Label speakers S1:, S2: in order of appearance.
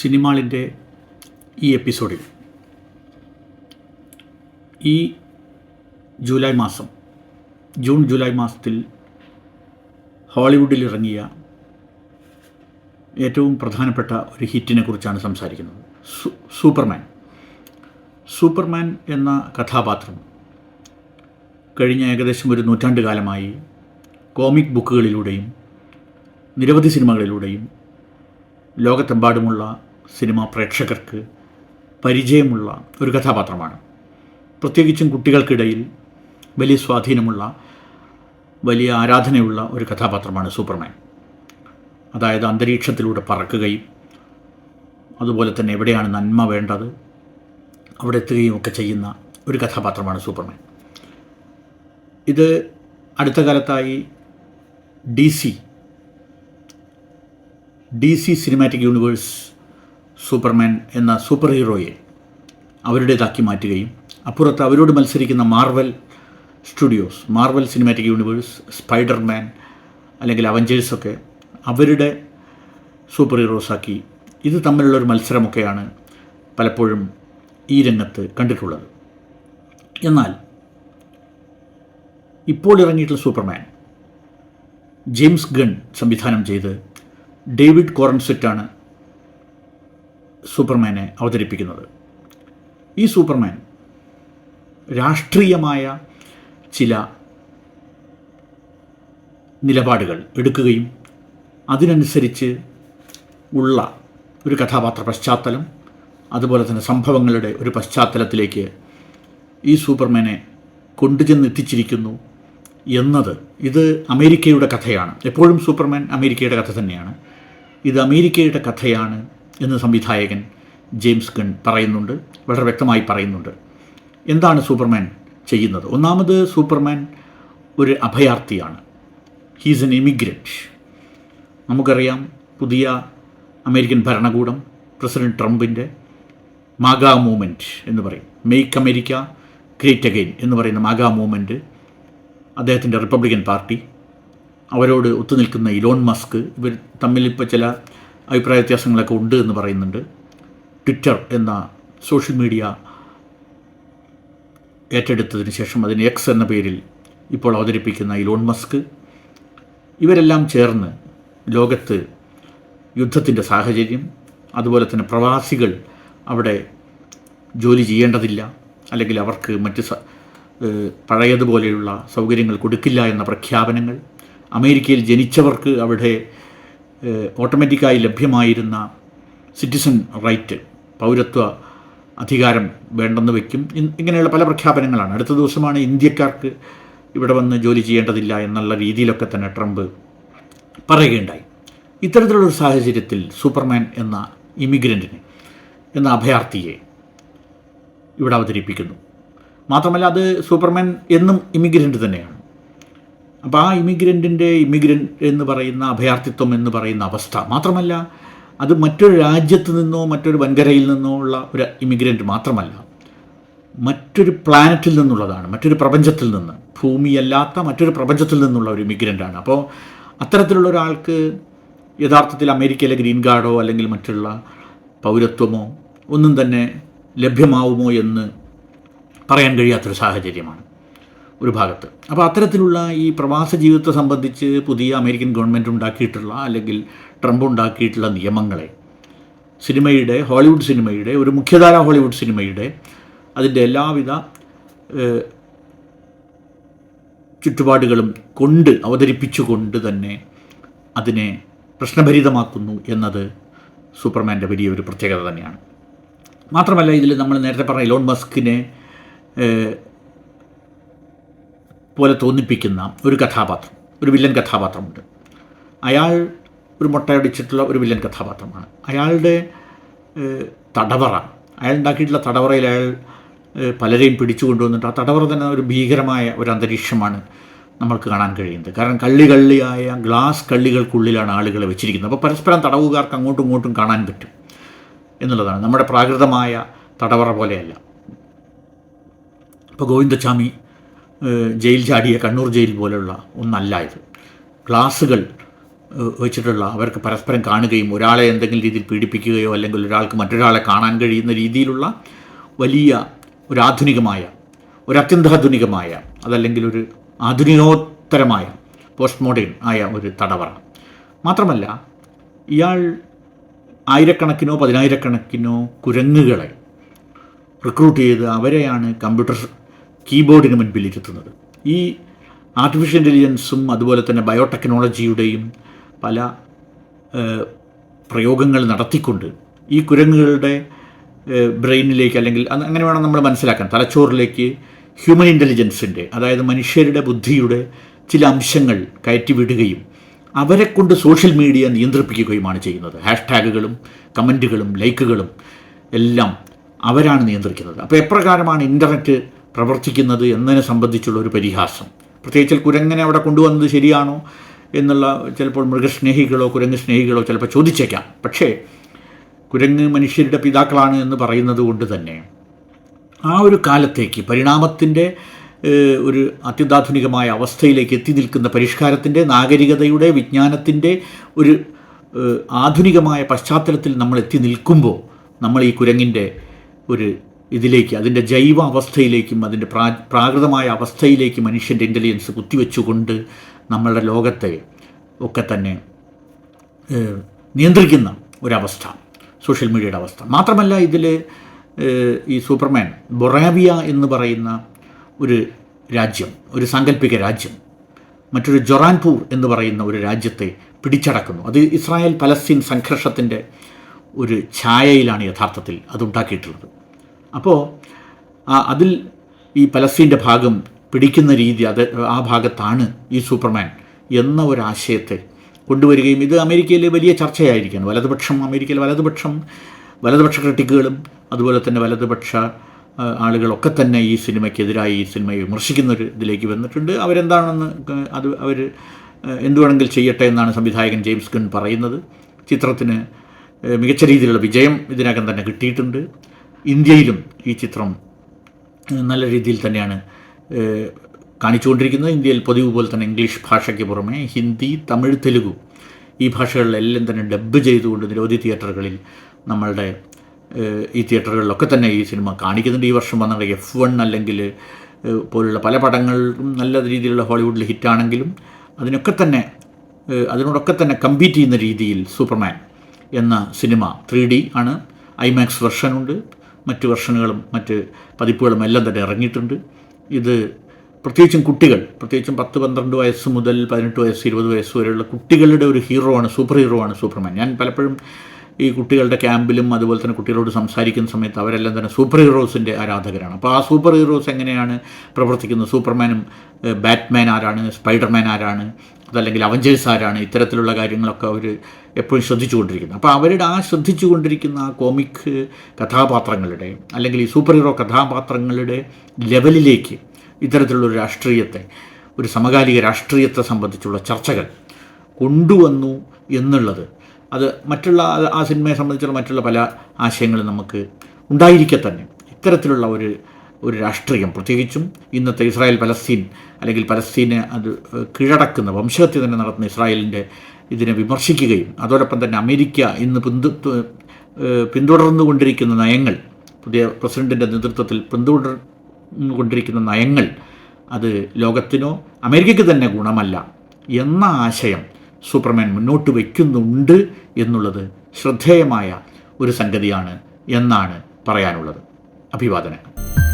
S1: സിനിമാളിന്റെ ഈ എപ്പിസോഡിൽ. ഈ ജൂലൈ മാസം ജൂൺ ജൂലൈ മാസത്തിൽ ഹോളിവുഡിൽ ഇറങ്ങിയ ഏറ്റവും പ്രധാനപ്പെട്ട ഒരു ഹിറ്റിനെ കുറിച്ചാണ് സംസാരിക്കുന്നത്. സൂപ്പർമാൻ. സൂപ്പർമാൻ എന്ന കഥാപാത്രം കഴിഞ്ഞ ഏകദേശം ഒരു നൂറ്റാണ്ട് കാലമായി കോമിക് ബുക്കുകളിലൂടെയും നിരവധി സിനിമകളിലൂടെയും ലോകത്തെമ്പാടുമുള്ള സിനിമാ പ്രേക്ഷകർക്ക് പരിചയമുള്ള ഒരു കഥാപാത്രമാണ്. പ്രത്യേകിച്ചും കുട്ടികൾക്കിടയിൽ വലിയ സ്വാധീനമുള്ള വലിയ ആരാധനയുള്ള ഒരു കഥാപാത്രമാണ് സൂപ്പർമാൻ. അതായത് അന്തരീക്ഷത്തിലൂടെ പറക്കുകയും അതുപോലെ തന്നെ എവിടെയാണ് നന്മ വേണ്ടത് അവിടെ എത്തുകയും ഒക്കെ ചെയ്യുന്ന ഒരു കഥാപാത്രമാണ് സൂപ്പർമാൻ. ഇത് അടുത്ത കാലത്തായി D C D C cinematic universe Superman എന്ന സൂപ്പർ ഹീറോയെ അവരുടേതാക്കി മാറ്റുകയും അപ്പുറത്ത് അവരോട് മത്സരിക്കുന്ന Marvel studios Marvel cinematic universe Spiderman അല്ലെങ്കിൽ അവഞ്ചേഴ്സൊക്കെ അവരുടെ സൂപ്പർ ഹീറോസാക്കി ഇത് തമ്മിലുള്ളൊരു മത്സരമൊക്കെയാണ് പലപ്പോഴും ഈ രംഗത്ത് കണ്ടിട്ടുള്ളത്. എന്നാൽ ഇപ്പോൾ ഇറങ്ങിയിട്ടുള്ള സൂപ്പർമാൻ ജെയിംസ് ഗൺ സംവിധാനം ചെയ്ത് ഡേവിഡ് കോറൻസെറ്റാണ് സൂപ്പർമാനെ അവതരിപ്പിക്കുന്നത്. ഈ സൂപ്പർമാൻ രാഷ്ട്രീയമായ ചില നിലപാടുകൾ എടുക്കുകയും അതിനനുസരിച്ച് ഉള്ള ഒരു കഥാപാത്ര പശ്ചാത്തലം അതുപോലെ തന്നെ സംഭവങ്ങളുടെ ഒരു പശ്ചാത്തലത്തിലേക്ക് ഈ സൂപ്പർമാനെ കൊണ്ടുചെന്ന് എത്തിച്ചിരിക്കുന്നു എന്നത് ഇത് അമേരിക്കയുടെ കഥയാണ്. എപ്പോഴും സൂപ്പർമാൻ അമേരിക്കയുടെ കഥ തന്നെയാണ്. ഇത് അമേരിക്കയുടെ കഥയാണ്. എന്ന് സംവിധായകൻ ജെയിംസ് ഗൺ പറയുന്നുണ്ട് വളരെ വ്യക്തമായി പറയുന്നുണ്ട്. എന്താണ് സൂപ്പർമാൻ ചെയ്യുന്നത്? ഒന്നാമത് സൂപ്പർമാൻ ഒരു അഭയാർത്ഥിയാണ്. ഹീസ് എൻ ഇമിഗ്രന്റ് നമുക്കറിയാം പുതിയ അമേരിക്കൻ ഭരണകൂടം പ്രസിഡന്റ് ട്രംപിന്റെ മാഗാ മൂവ്മെന്റ് എന്ന് പറയും. മെയ്ക്ക് അമേരിക്ക ഗ്രേറ്റ് അഗെയിൻ എന്ന് പറയുന്ന മാഗാ മൂവ്മെന്റ് അദ്ദേഹത്തിന്റെ റിപ്പബ്ലിക്കൻ പാർട്ടി അവരോട് ഒത്തുനിൽക്കുന്ന ഇലോൺ മസ്ക് ഇവർ തമ്മിൽ ഇപ്പോൾ ചില അഭിപ്രായ വ്യത്യാസങ്ങളൊക്കെ ഉണ്ട് എന്ന് പറയുന്നുണ്ട്. ട്വിറ്റർ എന്ന സോഷ്യൽ മീഡിയ ഏറ്റെടുത്തതിന് ശേഷം അതിന് എക്സ് എന്ന പേരിൽ ഇപ്പോൾ അവതരിപ്പിക്കുന്ന ഇലോൺ മസ്ക് ഇവരെല്ലാം ചേർന്ന് ലോകത്ത് യുദ്ധത്തിന്റെ സാഹചര്യം അതുപോലെ തന്നെ പ്രവാസികൾ അവിടെ ജോലി ചെയ്യേണ്ടതില്ല അല്ലെങ്കിൽ അവർക്ക് മറ്റ് പഴയതുപോലെയുള്ള സൗകര്യങ്ങൾ കൊടുക്കില്ല എന്ന പ്രഖ്യാപനങ്ങൾ. അമേരിക്കയിൽ ജനിച്ചവർക്ക് അവിടെ ഓട്ടോമാറ്റിക്കായി ലഭ്യമായിരുന്ന സിറ്റിസൺ റൈറ്റ് പൗരത്വ അധികാരം വേണ്ടെന്ന് വയ്ക്കും ഇങ്ങനെയുള്ള പല പ്രഖ്യാപനങ്ങളാണ്. അടുത്ത ദിവസമാണ് ഇന്ത്യക്കാർക്ക് ഇവിടെ വന്ന് ജോലി ചെയ്യേണ്ടതില്ല എന്നുള്ള രീതിയിലൊക്കെ തന്നെ ട്രംപ് പറയുകയുണ്ടായി. ഇത്തരത്തിലുള്ളൊരു സാഹചര്യത്തിൽ സൂപ്പർമാൻ എന്ന ഇമിഗ്രന്റിനെ എന്ന അഭയാർത്ഥിയെ ഇവിടെ അവതരിപ്പിക്കുന്നു. മാത്രമല്ല അത് സൂപ്പർമാൻ എന്നും ഇമിഗ്രന്റ് തന്നെയാണ്. അപ്പോൾ ആ ഇമിഗ്രന്റിന്റെ ഇമിഗ്രന്റ് എന്ന് പറയുന്ന അഭയാർത്ഥിത്വം എന്ന് പറയുന്ന അവസ്ഥ. മാത്രമല്ല അത് മറ്റൊരു രാജ്യത്ത് നിന്നോ മറ്റൊരു വൻകരയിൽ നിന്നോ ഉള്ള ഒരു ഇമിഗ്രന്റ് മാത്രമല്ല മറ്റൊരു പ്ലാനറ്റിൽ നിന്നുള്ളതാണ് മറ്റൊരു പ്രപഞ്ചത്തിൽ നിന്ന്. ഭൂമിയല്ലാത്ത മറ്റൊരു പ്രപഞ്ചത്തിൽ നിന്നുള്ള ഒരു ഇമിഗ്രന്റാണ് അപ്പോൾ അത്തരത്തിലുള്ള ഒരാൾക്ക് യഥാർത്ഥത്തിൽ അമേരിക്കയിലെ ഗ്രീൻ കാർഡോ അല്ലെങ്കിൽ മറ്റുള്ള പൗരത്വമോ ഒന്നും തന്നെ ലഭ്യമാവുമോ എന്ന് പറയാൻ കഴിയാത്തൊരു സാഹചര്യമാണ്. ഒരു ഭാഗത്ത്. അപ്പോൾ അത്തരത്തിലുള്ള ഈ പ്രവാസ ജീവിതത്തെ സംബന്ധിച്ച് പുതിയ അമേരിക്കൻ ഗവൺമെന്റ് ഉണ്ടാക്കിയിട്ടുള്ള അല്ലെങ്കിൽ ട്രംപ് ഉണ്ടാക്കിയിട്ടുള്ള നിയമങ്ങളെ സിനിമയുടെ ഹോളിവുഡ് സിനിമയുടെ ഒരു മുഖ്യധാര ഹോളിവുഡ് സിനിമയുടെ അതിന്റെ എല്ലാവിധ ചുറ്റുപാടുകളും കൊണ്ട് അവതരിപ്പിച്ചുകൊണ്ട് തന്നെ അതിനെ പ്രശ്നഭരിതമാക്കുന്നു എന്നത് സൂപ്പർമാന്റെ വലിയൊരു പ്രത്യേകത തന്നെയാണ്. മാത്രമല്ല ഇതിൽ നമ്മൾ നേരത്തെ പറഞ്ഞ ഇലോൺ മസ്കിനെ പോലെ തോന്നിപ്പിക്കുന്ന ഒരു കഥാപാത്രം ഒരു വില്ലൻ കഥാപാത്രമുണ്ട്. അയാൾ ഒരു മുട്ടയടിച്ചിട്ടുള്ള ഒരു വില്ലൻ കഥാപാത്രമാണ്. അയാളുടെ തടവറ അയാൾ ഉണ്ടാക്കിയിട്ടുള്ള തടവറയിൽ അയാൾ പലരെയും പിടിച്ചു കൊണ്ടുവന്നിട്ട് ആ തടവറ തന്നെ ഒരു ഭീകരമായ ഒരു അന്തരീക്ഷമാണ് നമ്മൾക്ക് കാണാൻ കഴിയുന്നത്. കാരണം കള്ളി കള്ളിയായ ഗ്ലാസ് കള്ളികൾക്കുള്ളിലാണ് ആളുകളെ വെച്ചിരിക്കുന്നത്. അപ്പോൾ പരസ്പരം തടവുകാർക്ക് അങ്ങോട്ടും ഇങ്ങോട്ടും കാണാൻ പറ്റും എന്നുള്ളതാണ് നമ്മുടെ പ്രാകൃതമായ തടവറ പോലെയല്ല. ഇപ്പോൾ ഗോവിന്ദസ്വാമി ജയിൽ ചാടിയ കണ്ണൂർ ജയിൽ പോലെയുള്ള ഒന്നല്ല ഇത് ഗ്ലാസുകൾ വെച്ചിട്ടുള്ള അവർക്ക് പരസ്പരം കാണുകയും ഒരാളെ എന്തെങ്കിലും രീതിയിൽ പീഡിപ്പിക്കുകയോ അല്ലെങ്കിൽ ഒരാൾക്ക് മറ്റൊരാളെ കാണാൻ കഴിയുന്ന രീതിയിലുള്ള വലിയ ഒരു ആധുനികമായ ഒരു അതല്ലെങ്കിൽ ഒരു ആധുനികോത്തരമായ പോസ്റ്റ് മോഡേൺ ആയ ഒരു തടവറ. മാത്രമല്ല ഇയാൾ ആയിരക്കണക്കിനോ പതിനായിരക്കണക്കിനോ കുരങ്ങുകളെ റിക്രൂട്ട് ചെയ്ത് അവരെയാണ് കമ്പ്യൂട്ടർ കീബോർഡിന് മുൻപിലിരുത്തുന്നത് ഈ ആർട്ടിഫിഷ്യൽ ഇന്റലിജൻസും അതുപോലെ തന്നെ ബയോടെക്നോളജിയുടെയും പല പ്രയോഗങ്ങൾ നടത്തിക്കൊണ്ട് ഈ കുരങ്ങുകളുടെ ബ്രെയിനിലേക്ക് അല്ലെങ്കിൽ അങ്ങനെ വേണം നമ്മൾ മനസ്സിലാക്കാൻ. തലച്ചോറിലേക്ക് ഹ്യൂമൻ ഇന്റലിജൻസിന്റെ അതായത് മനുഷ്യരുടെ ബുദ്ധിയുടെ ചില അംശങ്ങൾ കയറ്റിവിടുകയും അവരെ കൊണ്ട് സോഷ്യൽ മീഡിയ നിയന്ത്രിപ്പിക്കുകയുമാണ് ചെയ്യുന്നത്. ഹാഷ്ടാഗുകളും കമന്റുകളും ലൈക്കുകളും എല്ലാം അവരാണ് നിയന്ത്രിക്കുന്നത്. അപ്പോൾ എപ്രകാരമാണ് ഇന്റർനെറ്റ് പ്രവർത്തിക്കുന്നത് എന്നതിനെ സംബന്ധിച്ചുള്ള ഒരു പരിഹാസം. പ്രത്യേകിച്ച് കുരങ്ങനെ അവിടെ കൊണ്ടുവന്നത് ശരിയാണോ എന്നുള്ള ചിലപ്പോൾ മൃഗസ്നേഹികളോ കുരങ്ങ് സ്നേഹികളോ ചിലപ്പോൾ ചോദിച്ചേക്കാം. പക്ഷേ കുരങ്ങ് മനുഷ്യരുടെ പിതാക്കളാണ് എന്ന് പറയുന്നത് കൊണ്ട് തന്നെ ആ ഒരു കാലത്തേക്ക് പരിണാമത്തിന്റെ ഒരു അത്യന്താധുനികമായ അവസ്ഥയിലേക്ക് എത്തി നിൽക്കുന്ന പരിഷ്കാരത്തിന്റെ നാഗരികതയുടെ വിജ്ഞാനത്തിന്റെ ഒരു ആധുനികമായ പശ്ചാത്തലത്തിൽ നമ്മൾ എത്തി നിൽക്കുമ്പോൾ നമ്മൾ ഈ കുരങ്ങിന്റെ ഒരു ഇതിലേക്ക് അതിന്റെ ജൈവ അവസ്ഥയിലേക്കും അതിന്റെ പ്രാ പ്രാകൃതമായ അവസ്ഥയിലേക്ക് മനുഷ്യന്റെ ഇന്റലിജൻസ് കുത്തിവെച്ചുകൊണ്ട് നമ്മളുടെ ലോകത്തെ ഒക്കെ തന്നെ നിയന്ത്രിക്കുന്ന ഒരവസ്ഥ സോഷ്യൽ മീഡിയയുടെ അവസ്ഥ. മാത്രമല്ല ഇതിൽ ഈ സൂപ്പർമാൻ ബൊറാവിയ എന്ന് പറയുന്ന ഒരു രാജ്യം ഒരു സാങ്കല്പിക രാജ്യം മറ്റൊരു ജൊറാൻപൂർ എന്ന് പറയുന്ന ഒരു രാജ്യത്തെ പിടിച്ചടക്കുന്നു. അത് ഇസ്രായേൽ പലസ്തീൻ സംഘർഷത്തിന്റെ ഒരു ഛായയിലാണ് യഥാർത്ഥത്തിൽ അതുണ്ടാക്കിയിട്ടുള്ളത് അപ്പോൾ അതിൽ ഈ പലസ്തീന്റെ ഭാഗം പിടിക്കുന്ന രീതി അത് ആ ഭാഗത്താണ് ഈ സൂപ്പർമാൻ എന്ന ഒരാശയത്തെ കൊണ്ടുവരികയും ഇത് അമേരിക്കയിലെ വലിയ ചർച്ചയായിരിക്കുകയാണ് വലതുപക്ഷം അമേരിക്കയിലെ വലതുപക്ഷം വലതുപക്ഷ ക്രിട്ടിക്കുകളും അതുപോലെ തന്നെ വലതുപക്ഷ ആളുകളൊക്കെ തന്നെ ഈ സിനിമയ്ക്കെതിരായി ഈ സിനിമയെ വിമർശിക്കുന്നൊരു ഇതിലേക്ക് വന്നിട്ടുണ്ട്. അവരെന്താണെന്ന് അത് അവർ എന്തു വേണമെങ്കിൽ ചെയ്യട്ടെ എന്നാണ് സംവിധായകൻ ജെയിംസ് ഗൺ പറയുന്നത്. ചിത്രത്തിന് മികച്ച രീതിയിലുള്ള വിജയം ഇതിനകം തന്നെ കിട്ടിയിട്ടുണ്ട്. ഇന്ത്യയിലും ഈ ചിത്രം നല്ല രീതിയിൽ തന്നെയാണ് കാണിച്ചുകൊണ്ടിരിക്കുന്നത്. ഇന്ത്യയിൽ പതിവ് പോലെ തന്നെ ഇംഗ്ലീഷ് ഭാഷയ്ക്ക് പുറമെ ഹിന്ദി തമിഴ് തെലുഗു ഈ ഭാഷകളിലെല്ലാം തന്നെ ഡബ്ബ് ചെയ്തുകൊണ്ട് നിരവധി തിയേറ്ററുകളിൽ നമ്മളുടെ ഈ തിയേറ്ററുകളിലൊക്കെ തന്നെ ഈ സിനിമ കാണിക്കുന്നുണ്ട്. ഈ വർഷം വന്ന എഫ് വൺ അല്ലെങ്കിൽ പോലുള്ള പല പടങ്ങളും നല്ല രീതിയിലുള്ള ഹോളിവുഡിൽ ഹിറ്റാണെങ്കിലും അതിനൊക്കെ തന്നെ അതിനോടൊക്കെ തന്നെ കമ്പീറ്റ് ചെയ്യുന്ന രീതിയിൽ സൂപ്പർമാൻ എന്ന സിനിമ ത്രീ ഡി ആണ്. ഐമാക്സ് വെർഷനുണ്ട് മറ്റ് വെർഷനുകളും മറ്റ് പതിപ്പുകളും എല്ലാം തന്നെ ഇറങ്ങിയിട്ടുണ്ട്. ഇത് പ്രത്യേകിച്ചും കുട്ടികൾ പ്രത്യേകിച്ചും പത്ത് പന്ത്രണ്ട് വയസ്സ് മുതൽ പതിനെട്ട് വയസ്സ് ഇരുപത് വയസ്സ് വരെയുള്ള കുട്ടികളുടെ ഒരു ഹീറോ ആണ് സൂപ്പർ ഹീറോ ആണ് സൂപ്പർമാൻ. ഞാൻ പലപ്പോഴും ഈ കുട്ടികളുടെ ക്യാമ്പിലും അതുപോലെ തന്നെ കുട്ടികളോട് സംസാരിക്കുന്ന സമയത്ത് അവരെല്ലാം തന്നെ സൂപ്പർ ഹീറോസിന്റെ ആരാധകരാണ്. അപ്പോൾ ആ സൂപ്പർ ഹീറോസ് എങ്ങനെയാണ് പ്രവർത്തിക്കുന്നത്? സൂപ്പർമാനും ബാറ്റ്മാൻ ആരാണ്? സ്പൈഡർമാൻ ആരാണ്? അതല്ലെങ്കിൽ അവഞ്ചേഴ്സ് ആരാണ്? ഇത്തരത്തിലുള്ള കാര്യങ്ങളൊക്കെ അവർ എപ്പോഴും ശ്രദ്ധിച്ചുകൊണ്ടിരിക്കുന്നത്. അപ്പോൾ അവരുടെ ആ ശ്രദ്ധിച്ചുകൊണ്ടിരിക്കുന്ന ആ കോമിക് കഥാപാത്രങ്ങളുടെ അല്ലെങ്കിൽ ഈ സൂപ്പർ ഹീറോ കഥാപാത്രങ്ങളുടെ ലെവലിലേക്ക് ഇത്തരത്തിലുള്ള രാഷ്ട്രീയത്തെ ഒരു സമകാലിക രാഷ്ട്രീയത്തെ സംബന്ധിച്ചുള്ള ചർച്ചകൾ കൊണ്ടുവന്നു എന്നുള്ളത് അത് മറ്റുള്ള ആ- സിനിമയെ സംബന്ധിച്ചുള്ള മറ്റുള്ള പല ആശയങ്ങളും നമുക്ക് ഉണ്ടായിരിക്കെ തന്നെ. ഇത്തരത്തിലുള്ള ഒരു ഒരു രാഷ്ട്രീയം പ്രത്യേകിച്ചും ഇന്നത്തെ ഇസ്രായേൽ പലസ്തീൻ അല്ലെങ്കിൽ പലസ്തീനെ അത് കീഴടക്കുന്ന വംശഹത്യ തന്നെ നടത്തുന്ന ഇസ്രായേലിന്റെ ഇതിനെ വിമർശിക്കുകയും അതോടൊപ്പം തന്നെ അമേരിക്ക ഇന്ന് പിന്തു പിന്തുടർന്നു പിന്തുടർന്നുകൊണ്ടിരിക്കുന്ന നയങ്ങൾ പുതിയ പ്രസിഡന്റിന്റെ നേതൃത്വത്തിൽ പിന്തുടർന്നുകൊണ്ടിരിക്കുന്ന നയങ്ങൾ അത് ലോകത്തിനോ അമേരിക്കയ്ക്ക് തന്നെ ഗുണമല്ല എന്ന ആശയം സൂപ്പർമാൻ മുന്നോട്ട് വയ്ക്കുന്നുണ്ട് എന്നുള്ളത് ശ്രദ്ധേയമായ ഒരു സംഗതിയാണ് എന്നാണ് പറയാനുള്ളത്. അഭിവാദനം